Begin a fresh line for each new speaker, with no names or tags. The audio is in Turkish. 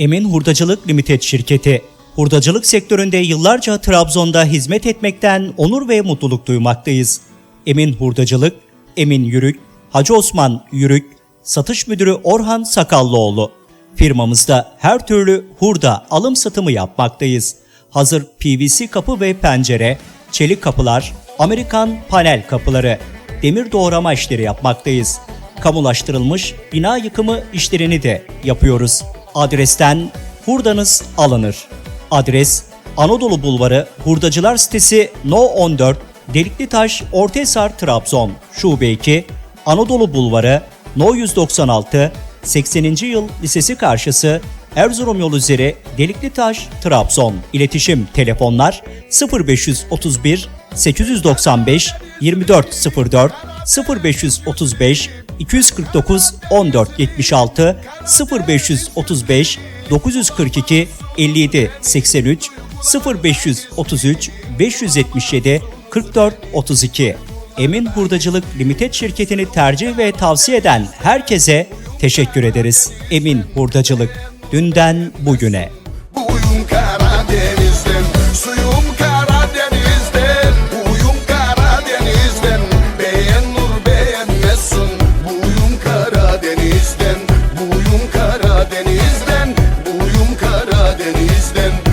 Emin Hurdacılık Limited şirketi. Hurdacılık sektöründe yıllarca Trabzon'da hizmet etmekten onur ve mutluluk duymaktayız. Emin Hurdacılık, Emin Yürük, Hacı Osman Yürük, Satış Müdürü Orhan Sakallıoğlu. Firmamızda her türlü hurda alım satımı yapmaktayız. Hazır PVC kapı ve pencere, çelik kapılar, Amerikan panel kapıları, demir doğrama işleri yapmaktayız. Kamulaştırılmış bina yıkımı işlerini de yapıyoruz. Adresten hurdanız alınır. Adres Anadolu Bulvarı Hurdacılar sitesi No 14 Delikli Taş Ortahisar Trabzon Şube 2 Anadolu Bulvarı No 196 80. Yıl Lisesi karşısı Erzurum yolu üzeri Delikli Taş Trabzon İletişim telefonlar 0531 895 2404 0535 249 1476 0535 942 57 83 0533 577 44 32 Emin Hurdacılık Limited şirketini tercih ve tavsiye eden herkese teşekkür ederiz. Emin Hurdacılık dünden bugüne.
Buyum Karadeniz'den Suyum Karadeniz'den Karadeniz'den